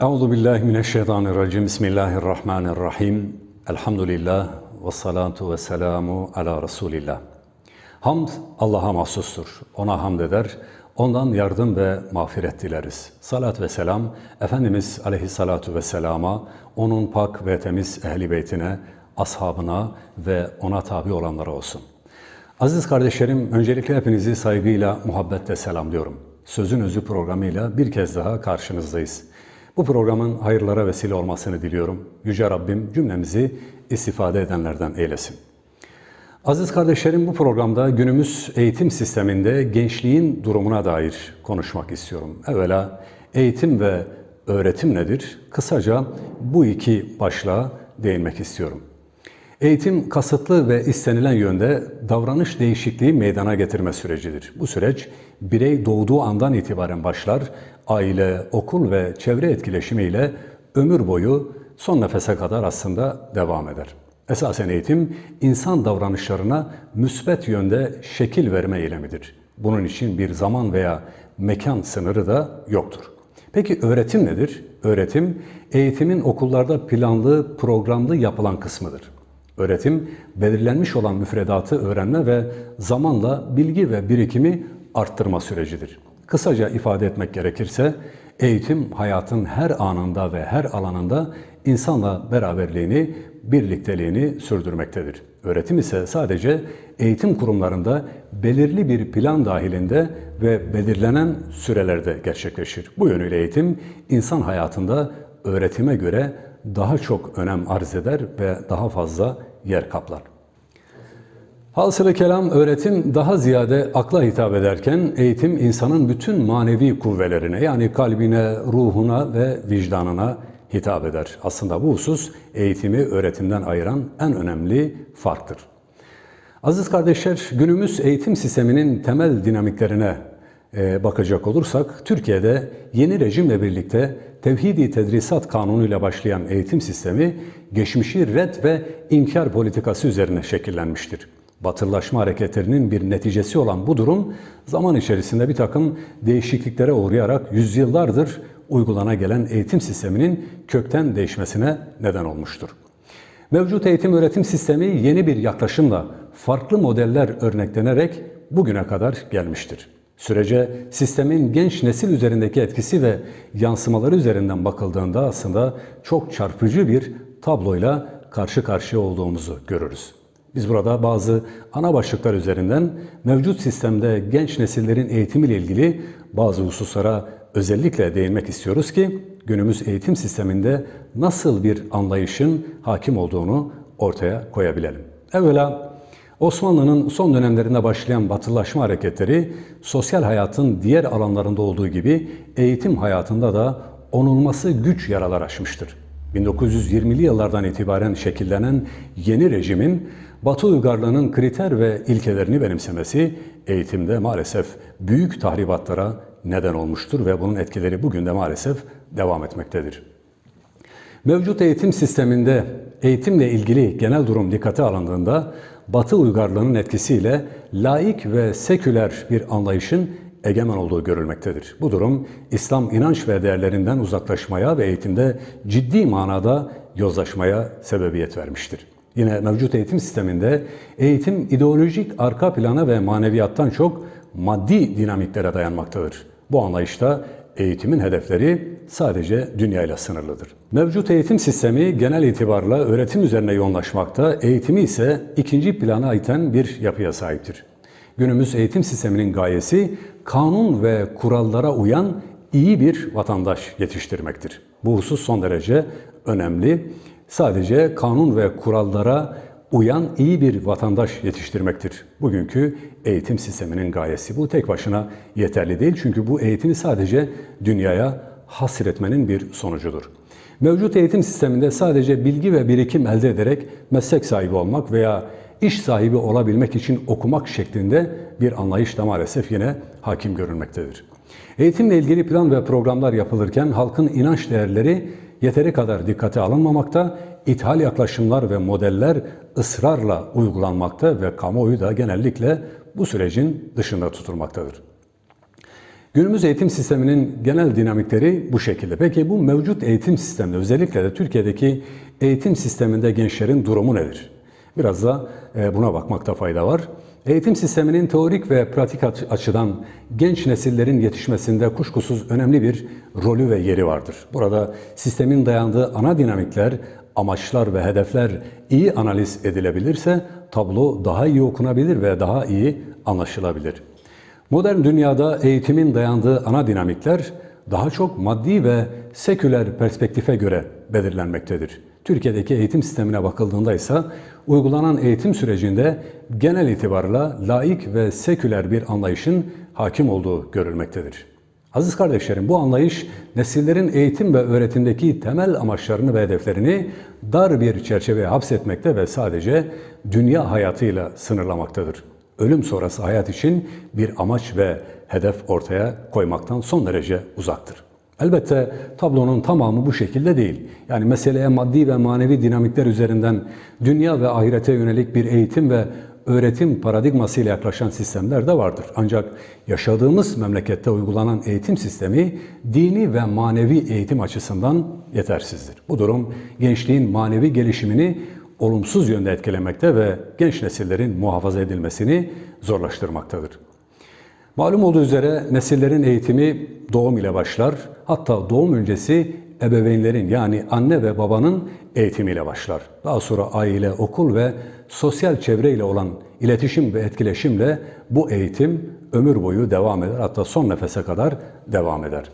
Euzu billahi mineşşeytanirracim. Bismillahirrahmanirrahim. Elhamdülillah ve salatu ve selamu ala Resulillah. Hamd Allah'a mahsustur. Ona hamd eder. Ondan yardım ve mağfiret dileriz. Salat ve selam Efendimiz aleyhissalatu vesselama, onun pak ve temiz ehli beytine, ashabına ve ona tabi olanlara olsun. Aziz kardeşlerim, öncelikle hepinizi saygıyla, muhabbetle selamlıyorum. Sözün Özü programıyla bir kez daha karşınızdayız. Bu programın hayırlara vesile olmasını diliyorum. Yüce Rabbim cümlemizi istifade edenlerden eylesin. Aziz kardeşlerim bu programda günümüz eğitim sisteminde gençliğin durumuna dair konuşmak istiyorum. Evvela eğitim ve öğretim nedir? Kısaca bu iki başlığa değinmek istiyorum. Eğitim kasıtlı ve istenilen yönde davranış değişikliği meydana getirme sürecidir. Bu süreç birey doğduğu andan itibaren başlar, aile, okul ve çevre etkileşimiyle ömür boyu son nefese kadar aslında devam eder. Esasen eğitim insan davranışlarına müsbet yönde şekil verme eylemidir. Bunun için bir zaman veya mekan sınırı da yoktur. Peki öğretim nedir? Öğretim eğitimin okullarda planlı, programlı yapılan kısmıdır. Öğretim belirlenmiş olan müfredatı öğrenme ve zamanla bilgi ve birikimi arttırma sürecidir. Kısaca ifade etmek gerekirse eğitim hayatın her anında ve her alanında insanla beraberliğini, birlikteliğini sürdürmektedir. Öğretim ise sadece eğitim kurumlarında belirli bir plan dahilinde ve belirlenen sürelerde gerçekleşir. Bu yönüyle eğitim insan hayatında öğretime göre daha çok önem arz eder ve daha fazla yer kaplar. Hasılı kelam öğretim daha ziyade akla hitap ederken eğitim insanın bütün manevi kuvvelerine yani kalbine, ruhuna ve vicdanına hitap eder. Aslında bu husus eğitimi öğretimden ayıran en önemli farktır. Aziz kardeşler, günümüz eğitim sisteminin temel dinamiklerine e, bakacak olursak, Türkiye'de yeni rejimle birlikte Tevhidi Tedrisat Kanunu ile başlayan eğitim sistemi, geçmişi red ve inkar politikası üzerine şekillenmiştir. Batılılaşma hareketlerinin bir neticesi olan bu durum, zaman içerisinde bir takım değişikliklere uğrayarak yüzyıllardır uygulana gelen eğitim sisteminin kökten değişmesine neden olmuştur. Mevcut eğitim öğretim sistemi yeni bir yaklaşımla farklı modeller örneklenerek bugüne kadar gelmiştir. Sürece sistemin genç nesil üzerindeki etkisi ve yansımaları üzerinden bakıldığında aslında çok çarpıcı bir tabloyla karşı karşıya olduğumuzu görürüz. Biz burada bazı ana başlıklar üzerinden mevcut sistemde genç nesillerin eğitimiyle ilgili bazı hususlara özellikle değinmek istiyoruz ki günümüz eğitim sisteminde nasıl bir anlayışın hakim olduğunu ortaya koyabilelim. Evvela Osmanlı'nın son dönemlerinde başlayan batılaşma hareketleri sosyal hayatın diğer alanlarında olduğu gibi eğitim hayatında da onulması güç yaralar açmıştır. 1920'li yıllardan itibaren şekillenen yeni rejimin Batı uygarlığının kriter ve ilkelerini benimsemesi eğitimde maalesef büyük tahribatlara neden olmuştur ve bunun etkileri bugün de maalesef devam etmektedir. Mevcut eğitim sisteminde eğitimle ilgili genel durum dikkate alındığında Batı uygarlığının etkisiyle laik ve seküler bir anlayışın egemen olduğu görülmektedir. Bu durum İslam inanç ve değerlerinden uzaklaşmaya ve eğitimde ciddi manada yozlaşmaya sebebiyet vermiştir. Yine mevcut eğitim sisteminde eğitim ideolojik arka plana ve maneviyattan çok maddi dinamiklere dayanmaktadır. Bu anlayışta eğitimin hedefleri sadece dünyayla sınırlıdır. Mevcut eğitim sistemi genel itibarla öğretim üzerine yoğunlaşmakta, eğitimi ise ikinci plana iten bir yapıya sahiptir. Günümüz eğitim sisteminin gayesi kanun ve kurallara uyan iyi bir vatandaş yetiştirmektir. Bu husus son derece önemli. Sadece kanun ve kurallara uyan iyi bir vatandaş yetiştirmektir. Bugünkü eğitim sisteminin gayesi bu tek başına yeterli değil çünkü bu eğitimi sadece dünyaya hasretmenin bir sonucudur. Mevcut eğitim sisteminde sadece bilgi ve birikim elde ederek meslek sahibi olmak veya iş sahibi olabilmek için okumak şeklinde bir anlayış da maalesef yine hakim görülmektedir. Eğitimle ilgili plan ve programlar yapılırken halkın inanç değerleri yeteri kadar dikkate alınmamakta, ithal yaklaşımlar ve modeller ısrarla uygulanmakta ve kamuoyu da genellikle bu sürecin dışında tutulmaktadır. Günümüz eğitim sisteminin genel dinamikleri bu şekilde. Peki bu mevcut eğitim sisteminde özellikle de Türkiye'deki eğitim sisteminde gençlerin durumu nedir? Biraz da e, buna bakmakta fayda var. Eğitim sisteminin teorik ve pratik açıdan genç nesillerin yetişmesinde kuşkusuz önemli bir rolü ve yeri vardır. Burada sistemin dayandığı ana dinamikler, amaçlar ve hedefler iyi analiz edilebilirse tablo daha iyi okunabilir ve daha iyi anlaşılabilir. Modern dünyada eğitimin dayandığı ana dinamikler daha çok maddi ve seküler perspektife göre belirlenmektedir. Türkiye'deki eğitim sistemine bakıldığında ise uygulanan eğitim sürecinde genel itibarla laik ve seküler bir anlayışın hakim olduğu görülmektedir. Aziz kardeşlerim bu anlayış nesillerin eğitim ve öğretimdeki temel amaçlarını ve hedeflerini dar bir çerçeveye hapsetmekte ve sadece dünya hayatıyla sınırlamaktadır. Ölüm sonrası hayat için bir amaç ve hedef ortaya koymaktan son derece uzaktır. Elbette tablonun tamamı bu şekilde değil. Yani meseleye maddi ve manevi dinamikler üzerinden dünya ve ahirete yönelik bir eğitim ve öğretim paradigmasıyla yaklaşan sistemler de vardır. Ancak yaşadığımız memlekette uygulanan eğitim sistemi dini ve manevi eğitim açısından yetersizdir. Bu durum gençliğin manevi gelişimini olumsuz yönde etkilemekte ve genç nesillerin muhafaza edilmesini zorlaştırmaktadır. Malum olduğu üzere nesillerin eğitimi doğum ile başlar. Hatta doğum öncesi ebeveynlerin yani anne ve babanın eğitimiyle başlar. Daha sonra aile, okul ve sosyal çevre ile olan iletişim ve etkileşimle bu eğitim ömür boyu devam eder. Hatta son nefese kadar devam eder.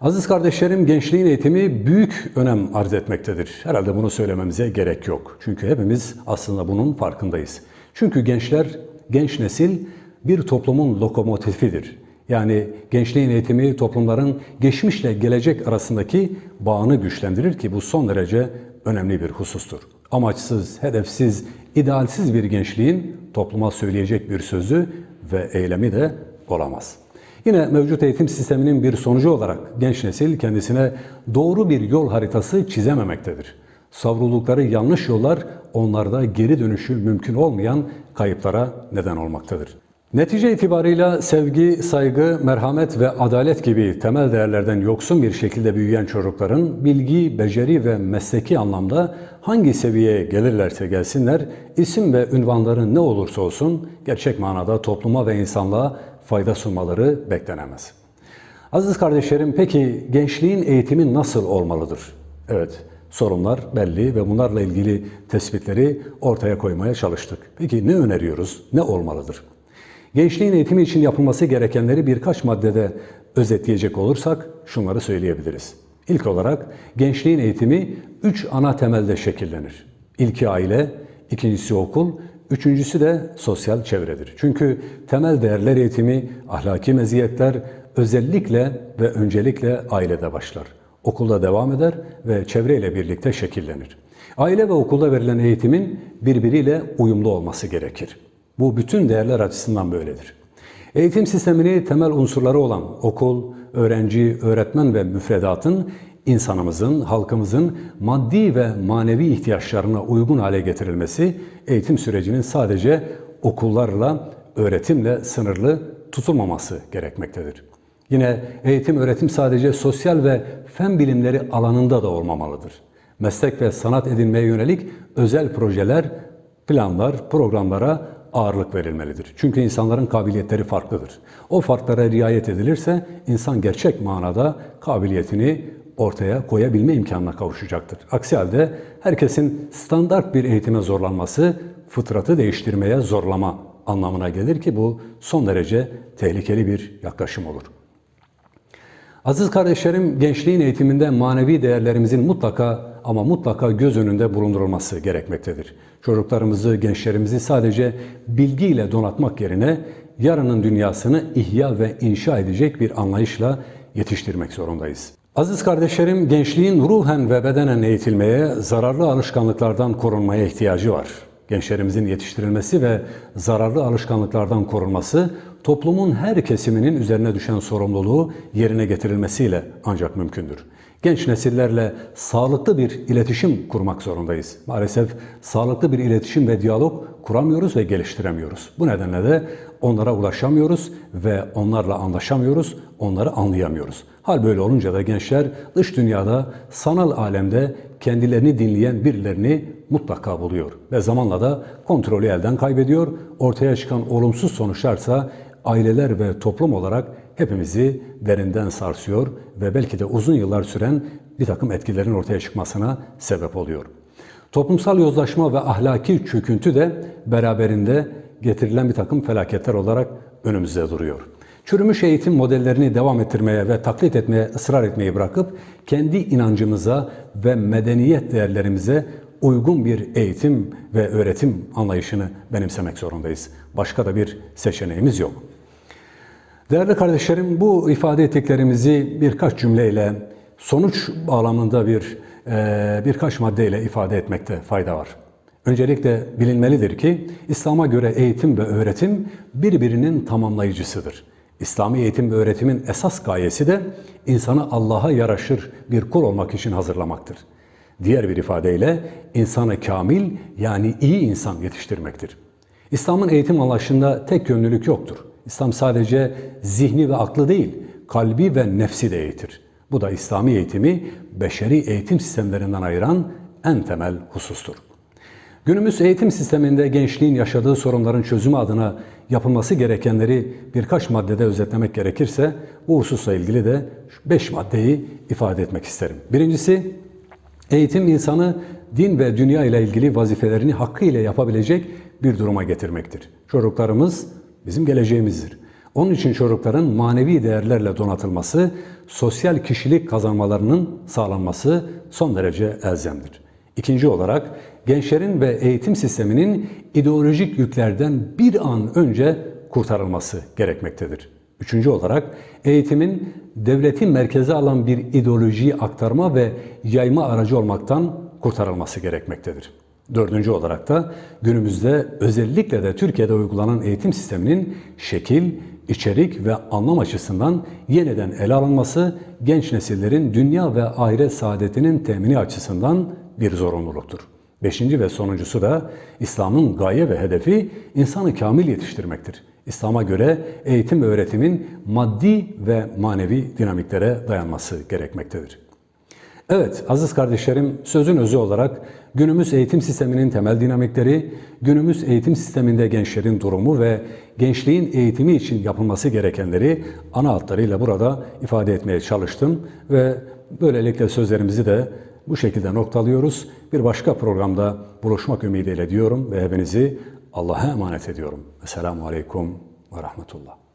Aziz kardeşlerim, gençliğin eğitimi büyük önem arz etmektedir. Herhalde bunu söylememize gerek yok. Çünkü hepimiz aslında bunun farkındayız. Çünkü gençler, genç nesil bir toplumun lokomotifidir. Yani gençliğin eğitimi toplumların geçmişle gelecek arasındaki bağını güçlendirir ki bu son derece önemli bir husustur. Amaçsız, hedefsiz, idealsiz bir gençliğin topluma söyleyecek bir sözü ve eylemi de olamaz. Yine mevcut eğitim sisteminin bir sonucu olarak genç nesil kendisine doğru bir yol haritası çizememektedir. Savruldukları yanlış yollar onlarda geri dönüşü mümkün olmayan kayıplara neden olmaktadır. Netice itibarıyla sevgi, saygı, merhamet ve adalet gibi temel değerlerden yoksun bir şekilde büyüyen çocukların bilgi, beceri ve mesleki anlamda hangi seviyeye gelirlerse gelsinler, isim ve ünvanları ne olursa olsun gerçek manada topluma ve insanlığa fayda sunmaları beklenemez. Aziz kardeşlerim peki gençliğin eğitimi nasıl olmalıdır? Evet, sorunlar belli ve bunlarla ilgili tespitleri ortaya koymaya çalıştık. Peki ne öneriyoruz? Ne olmalıdır? Gençliğin eğitimi için yapılması gerekenleri birkaç maddede özetleyecek olursak şunları söyleyebiliriz. İlk olarak gençliğin eğitimi üç ana temelde şekillenir. İlki aile, ikincisi okul, üçüncüsü de sosyal çevredir. Çünkü temel değerler eğitimi, ahlaki meziyetler özellikle ve öncelikle ailede başlar. Okulda devam eder ve çevreyle birlikte şekillenir. Aile ve okulda verilen eğitimin birbiriyle uyumlu olması gerekir. Bu bütün değerler açısından böyledir. Eğitim sistemini temel unsurları olan okul, öğrenci, öğretmen ve müfredatın insanımızın, halkımızın maddi ve manevi ihtiyaçlarına uygun hale getirilmesi eğitim sürecinin sadece okullarla, öğretimle sınırlı tutulmaması gerekmektedir. Yine eğitim öğretim sadece sosyal ve fen bilimleri alanında da olmamalıdır. Meslek ve sanat edinmeye yönelik özel projeler, planlar, programlara ağırlık verilmelidir. Çünkü insanların kabiliyetleri farklıdır. O farklara riayet edilirse insan gerçek manada kabiliyetini ortaya koyabilme imkanına kavuşacaktır. Aksi halde herkesin standart bir eğitime zorlanması fıtratı değiştirmeye zorlama anlamına gelir ki bu son derece tehlikeli bir yaklaşım olur. Aziz kardeşlerim, gençliğin eğitiminde manevi değerlerimizin mutlaka ama mutlaka göz önünde bulundurulması gerekmektedir. Çocuklarımızı, gençlerimizi sadece bilgiyle donatmak yerine yarının dünyasını ihya ve inşa edecek bir anlayışla yetiştirmek zorundayız. Aziz kardeşlerim, gençliğin ruhen ve bedenen eğitilmeye, zararlı alışkanlıklardan korunmaya ihtiyacı var. Gençlerimizin yetiştirilmesi ve zararlı alışkanlıklardan korunması toplumun her kesiminin üzerine düşen sorumluluğu yerine getirilmesiyle ancak mümkündür. Genç nesillerle sağlıklı bir iletişim kurmak zorundayız. Maalesef sağlıklı bir iletişim ve diyalog kuramıyoruz ve geliştiremiyoruz. Bu nedenle de onlara ulaşamıyoruz ve onlarla anlaşamıyoruz, onları anlayamıyoruz. Hal böyle olunca da gençler dış dünyada, sanal alemde kendilerini dinleyen birilerini mutlaka buluyor. Ve zamanla da kontrolü elden kaybediyor. Ortaya çıkan olumsuz sonuçlarsa aileler ve toplum olarak hepimizi derinden sarsıyor ve belki de uzun yıllar süren bir takım etkilerin ortaya çıkmasına sebep oluyor. Toplumsal yozlaşma ve ahlaki çöküntü de beraberinde getirilen bir takım felaketler olarak önümüzde duruyor. Çürümüş eğitim modellerini devam ettirmeye ve taklit etmeye ısrar etmeyi bırakıp kendi inancımıza ve medeniyet değerlerimize uygun bir eğitim ve öğretim anlayışını benimsemek zorundayız. Başka da bir seçeneğimiz yok. Değerli kardeşlerim bu ifade ettiklerimizi birkaç cümleyle sonuç bağlamında bir e, birkaç maddeyle ifade etmekte fayda var. Öncelikle bilinmelidir ki İslam'a göre eğitim ve öğretim birbirinin tamamlayıcısıdır. İslami eğitim ve öğretimin esas gayesi de insanı Allah'a yaraşır bir kul olmak için hazırlamaktır. Diğer bir ifadeyle insanı kamil yani iyi insan yetiştirmektir. İslam'ın eğitim anlayışında tek yönlülük yoktur. İslam sadece zihni ve aklı değil, kalbi ve nefsi de eğitir. Bu da İslami eğitimi beşeri eğitim sistemlerinden ayıran en temel husustur. Günümüz eğitim sisteminde gençliğin yaşadığı sorunların çözümü adına yapılması gerekenleri birkaç maddede özetlemek gerekirse bu hususla ilgili de 5 maddeyi ifade etmek isterim. Birincisi, eğitim insanı din ve dünya ile ilgili vazifelerini hakkıyla yapabilecek bir duruma getirmektir. Çocuklarımız bizim geleceğimizdir. Onun için çocukların manevi değerlerle donatılması, sosyal kişilik kazanmalarının sağlanması son derece elzemdir. İkinci olarak gençlerin ve eğitim sisteminin ideolojik yüklerden bir an önce kurtarılması gerekmektedir. Üçüncü olarak eğitimin devletin merkeze alan bir ideolojiyi aktarma ve yayma aracı olmaktan kurtarılması gerekmektedir. Dördüncü olarak da günümüzde özellikle de Türkiye'de uygulanan eğitim sisteminin şekil, içerik ve anlam açısından yeniden ele alınması genç nesillerin dünya ve ahiret saadetinin temini açısından bir zorunluluktur. Beşinci ve sonuncusu da İslam'ın gaye ve hedefi insanı kamil yetiştirmektir. İslam'a göre eğitim ve öğretimin maddi ve manevi dinamiklere dayanması gerekmektedir. Evet aziz kardeşlerim sözün özü olarak günümüz eğitim sisteminin temel dinamikleri, günümüz eğitim sisteminde gençlerin durumu ve gençliğin eğitimi için yapılması gerekenleri ana hatlarıyla burada ifade etmeye çalıştım ve böylelikle sözlerimizi de bu şekilde noktalıyoruz. Bir başka programda buluşmak ümidiyle diyorum ve hepinizi Allah'a emanet ediyorum. Esselamu Aleyküm ve Rahmetullah.